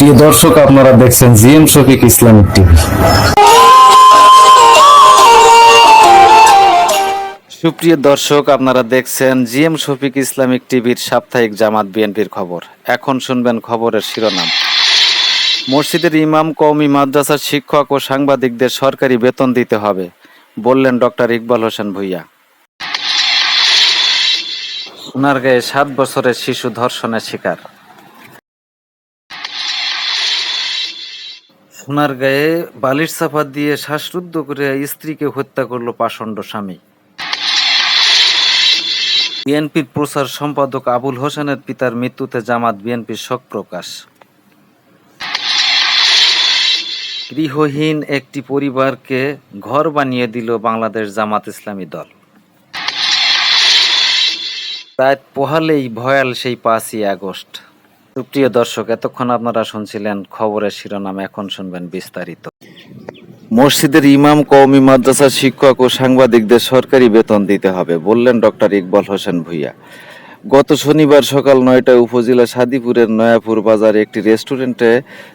প্রিয় দর্শক, আপনারা দেখছেন জিএম শফিক ইসলামিক টিভি। সুপ্রিয় দর্শক, আপনারা দেখছেন জিএম শফিক ইসলামিক টিভির সাপ্তাহিক জামাত বিএনপির খবর। এখন শুনবেন খবরের শিরোনাম। মসজিদের ইমাম, কওমি, মাদ্রাসার শিক্ষক ও সাংবাদিকদের সরকারি বেতন দিতে হবে, বললেন ডক্টর ইকবাল হোসেন ভুইয়া। সোনারগাঁয়ে সাত বছরের শিশু ধর্ষণের শিকার। সোনারগাঁয়ে বালির চাপা দিয়ে শ্বাসরুদ্ধ করে স্ত্রীকে হত্যা করল পাষণ্ড স্বামী। বিএনপির প্রচার সম্পাদক আবুল হোসেনের পিতার মৃত্যুতে জামাত বিএনপির শোক প্রকাশ। গৃহহীন একটি পরিবারকে ঘর বানিয়ে দিল বাংলাদেশ জামাত ইসলামী দল। প্রায় পোহালেই ভয়াল সেই পাঁচই আগস্ট। সুপ্রিয় দর্শক, এতক্ষণ আপনারা শুনছিলেন খবরের শিরোনাম, এখন শুনবেন বিস্তারিত। মসজিদের ইমাম, কওমি মাদ্রাসার শিক্ষক ও সাংবাদিকদের সরকারি বেতন দিতে হবে, বললেন ডক্টর ইকবাল হোসেন ভুইয়া। গত শনিবার সকাল নয়টায় উপজেলা সাদিপুরের নয়াপুর বাজারে একটি রেস্টুরেন্টে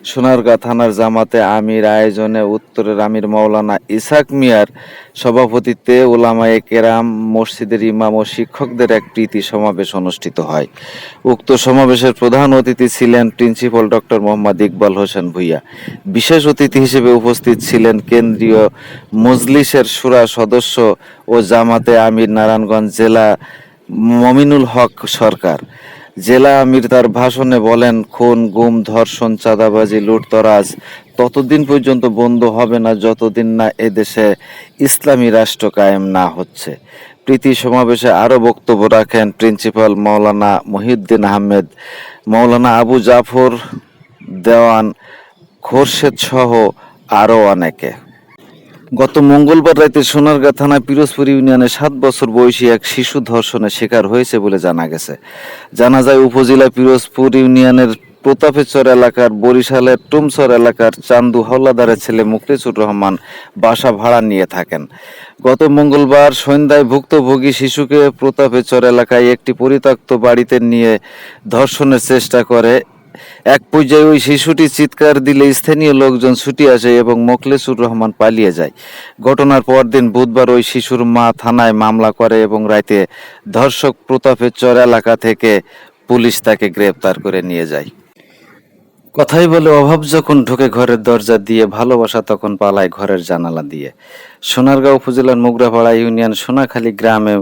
সোনারগাঁ থানার জামাতে আমির আয়োজনে উত্তরের আমির মাওলানা ইসাক মিয়ার সভাপতিত্বে ওলামায়ে কেরাম মসজিদের ইমাম ও শিক্ষকদের এক প্রীতি সমাবেশ অনুষ্ঠিত হয়। উক্ত সমাবেশের প্রধান অতিথি ছিলেন প্রিন্সিপাল ডক্টর মোহাম্মদ ইকবাল হোসেন ভুইয়া। বিশেষ অতিথি হিসেবে উপস্থিত ছিলেন কেন্দ্রীয় মজলিসের সুরা সদস্য ও জামাতে আমির নারায়ণগঞ্জ জেলা মমিনুল হক সরকার। জেলা আমির তার ভাষণে বলেন, খুন, গুম, ধর্ষণ, চাঁদাবাজি, লুটতরাজ ততদিন পর্যন্ত বন্ধ হবে না, যতদিন না এদেশে ইসলামী রাষ্ট্র কায়েম না হচ্ছে। প্রীতি সমাবেশে আরও বক্তব্য রাখেন প্রিন্সিপাল মৌলানা মহিউদ্দিন আহমেদ, মৌলানা আবু জাফর, দেওয়ান খোরশেদ সহ আরও অনেকে। গত মঙ্গলবার রাতে সোনারগাঁ থানা পিরোজপুর ইউনিয়নে সাত বছর বয়সী এক শিশু ধর্ষণের শিকার হয়েছে বলে জানা গেছে। জানা যায়, উপজেলা পিরোজপুর ইউনিয়নের প্রতাপেশ্বর এলাকার বরিশালের টুমসর এলাকার চান্দু হাওলাদারের ছেলে মুখলিসুর রহমান বাসা ভাড়া নিয়ে থাকেন। গত মঙ্গলবার সন্ধ্যায় ভুক্তভোগী শিশুকে প্রতাপেশ্বর এলাকায় একটি পরিত্যক্ত বাড়িতে নিয়ে ধর্ষণের চেষ্টা করে এক পর্যায়ে ওই শিশুটি চিৎকার দিলে স্থানীয় লোকজন ছুটি আসে এবং মোখলেসুর রহমান পালিয়ে যায়। ঘটনার পরদিন বুধবার ওই শিশুর মা থানায় মামলা করে এবং রাতে ধর্ষক প্রতাপের চর এলাকা থেকে পুলিশ তাকে গ্রেপ্তার করে নিয়ে যায়। কথাই বলে অভাব যখন ঢুকে ঘরের দরজা দিয়ে, ভালোবাসা তখন পালায় ঘরের জানালা দিয়ে। সোনারগাঁও উপজেলার মুগরাপাড়া ইউনিয়ন সোনাখালী গ্রামে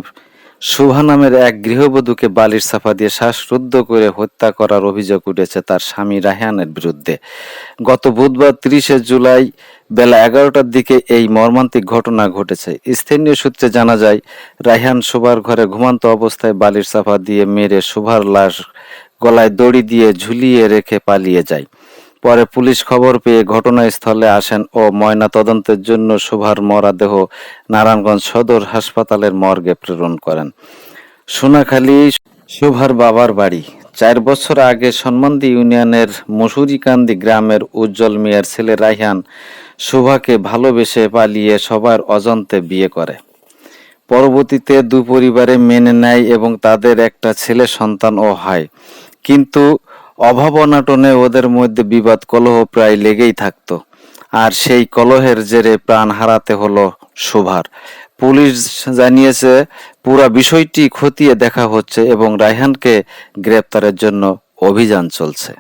শুভা নামের এক গৃহবধূকে বালির সাফা দিয়ে শ্বাসরুদ্ধ করে হত্যা করার অভিযোগ উঠেছে তার স্বামী রাহানের বিরুদ্ধে। গত বুধবার তিরিশে জুলাই বেলা এগারোটার দিকে এই মর্মান্তিক ঘটনা ঘটেছে। স্থানীয় সূত্রে জানা যায় রায়হান শোভার ঘরে ঘুমান্ত অবস্থায় বালির সাফা দিয়ে মেরে শোভার লাশ গলায় দড়ি দিয়ে ঝুলিয়ে রেখে পালিয়ে যায়। পরে পুলিশ খবর পেয়ে ঘটনাস্থলে আসেন ও ময়না তদন্তের জন্য শোভার মরাদেহ নারায়ণগঞ্জ সদর হাসপাতালের মর্গে প্রেরণ করেন। সোনাখালী শোভার বাবার বাড়ি। চার বছর আগে সন্মন্দি ইউনিয়নের মসুরিকান্দি গ্রামের উজ্জ্বল মিয়ার ছেলে রাইহান শোভাকে ভালোবেসে পালিয়ে সবার অজন্তে বিয়ে করে। পরবর্তীতে দু পরিবারে মেনে নেয় এবং তাদের একটা ছেলে সন্তানও হয়। কিন্তু অভাব অনাটনে ওদের মধ্যে বিবাদ কলহ প্রায় লেগেই থাকতো। আর সেই কলহের জেরে প্রাণ হারাতে হলো শোভার। পুলিশ জানিয়েছে, পুরা বিষয়টি খতিয়ে দেখা হচ্ছে এবং রায়হানকে গ্রেপ্তারের জন্য অভিযান চলছে।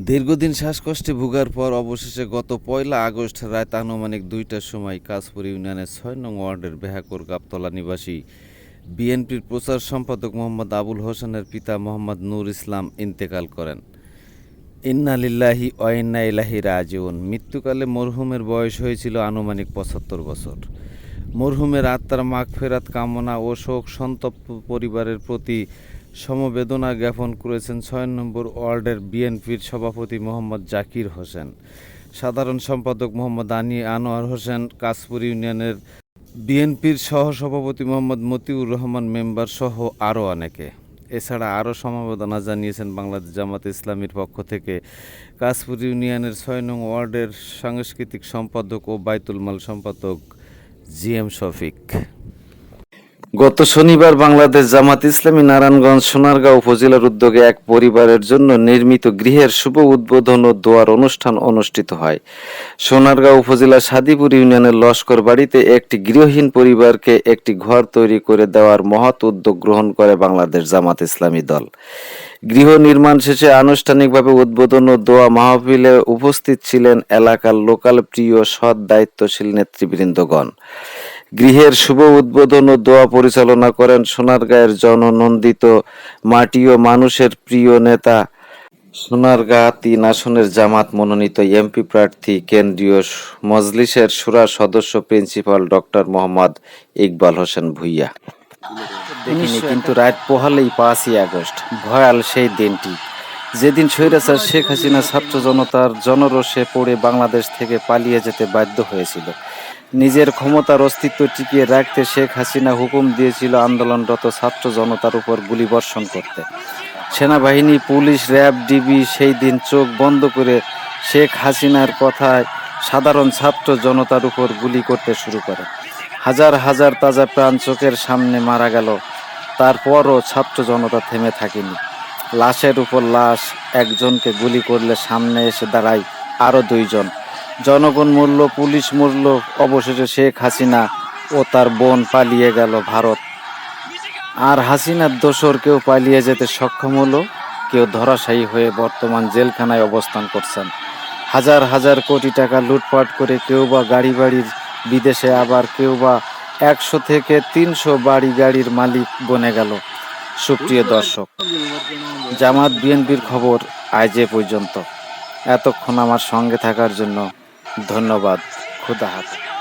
দীর্ঘদিন শ্বাসকষ্টে ভোগার পর অবশেষে গত পয়লা আগস্ট রাত আনুমানিক দুইটার সময় কাশপুর ইউনিয়নের ছয় নং ওয়ার্ডের বেহাকুর গাবতলা নিবাসী বিএনপির প্রচার সম্পাদক মোহাম্মদ আবুল হোসেনের পিতা মোহাম্মদ নূর ইসলাম ইন্তেকাল করেন। ইন্না লিল্লাহি অয়ন্না ইলাহি রাজিউন। মৃত্যুকালে মরহুমের বয়স হয়েছিল আনুমানিক পঁচাত্তর বছর। মরহুমের আত্মার মাগ ফেরাত কামনা ও শোক সন্তপ্ত পরিবারের প্রতি সমবেদনা জ্ঞাপন করেছেন ছয় নম্বর ওয়ার্ডের বিএনপির সভাপতি মোহাম্মদ জাকির হোসেন। সাধারণ সম্পাদক মোহাম্মদ আনি আনোয়ার হোসেন কাশপুর ইউনিয়নের বিএনপির সহসভাপতি মোহাম্মদ মতিউর রহমান মেম্বার সহ আরও অনেকে। এছাড়া আরও সমবেদনা জানিয়েছেন বাংলাদেশ জামাত ইসলামীর পক্ষ থেকে। কাশপুর ইউনিয়নের ছয় নং ওয়ার্ডের সাংস্কৃতিক সম্পাদক ও বাইতুল মাল সম্পাদক জি এম শফিক। গত শনিবার বাংলাদেশ জামাত ইসলামী নারায়ণগঞ্জ সোনারগাঁও উপজেলার উদ্যোগে এক পরিবারের জন্য নির্মিত গৃহের শুভ উদ্বোধন ও দোয়ার অনুষ্ঠান অনুষ্ঠিত হয়। সোনারগাঁও উপজেলা সাদিপুর ইউনিয়নের লস্কর বাড়িতে একটি গৃহহীন পরিবারকে একটি ঘর তৈরি করে দেওয়ার মহৎ উদ্যোগ গ্রহণ করে বাংলাদেশ জামাত ইসলামী দল। গৃহ নির্মাণ শেষে আনুষ্ঠানিকভাবে উদ্বোধন ও দোয়া মাহফিলে উপস্থিত ছিলেন এলাকার লোকাল প্রিয় সৎ দায়িত্বশীল নেতৃবৃন্দগণ। গৃহের শুভ উদ্বোধন ও দোয়া পরিচালনা করেন সোনারগাঁয়ের জননন্দিত মাটি ও মানুষের প্রিয় নেতা। সোনারগাঁ তিন আসনের জামাত মনোনীত এমপি প্রার্থী কেন্দ্রীয় মজলিসের সুরা সদস্য প্রিন্সিপাল ডক্টর মোহাম্মদ ইকবাল হোসেন ভুইয়া। দেখিনি, কিন্তু রাত পোহালেই পাঁচই আগস্ট। ভয়াল সেই দিনটি। যেদিন স্বৈরাচার শেখ হাসিনা ছাত্র জনতার জনরোষে পড়ে বাংলাদেশ থেকে পালিয়ে যেতে বাধ্য হয়েছিল। নিজের ক্ষমতার অস্তিত্ব টিকিয়ে রাখতে শেখ হাসিনা হুকুম দিয়েছিল আন্দোলনরত ছাত্র জনতার উপর গুলিবর্ষণ করতে। সেনাবাহিনী, পুলিশ, র্যাব, ডিবি সেই দিন চোখ বন্ধ করে শেখ হাসিনার কথায় সাধারণ ছাত্র জনতার উপর গুলি করতে শুরু করে। হাজার হাজার তাজা প্রাণ চোখের সামনে মারা গেল, তারপরও ছাত্র জনতা থেমে থাকেনি। লাশের উপর লাশ, একজনকে গুলি করলে সামনে এসে দাঁড়ায় আরও দুইজন। জনগণ মূল্য পুলিশ মূল্য অবশেষে শেখ হাসিনা ও তার বোন পালিয়ে গেল ভারত। আর হাসিনার দোসর কেউ পালিয়ে যেতে সক্ষম হলো? কেউ ধরাশায়ী হয়ে বর্তমান জেলখানায় অবস্থান করছেন। হাজার হাজার কোটি টাকা লুটপাট করে কেউ বা গাড়ি বাড়ির বিদেশে আবার কেউ বা একশো থেকে তিনশো বাড়ি গাড়ির মালিক বনে গেল। সুপ্রিয় দর্শক, জামাত বিএনপির খবর আজ এ পর্যন্ত। এতক্ষণ আমার সঙ্গে থাকার জন্য ধন্যবাদ। খুদা হাফেজ।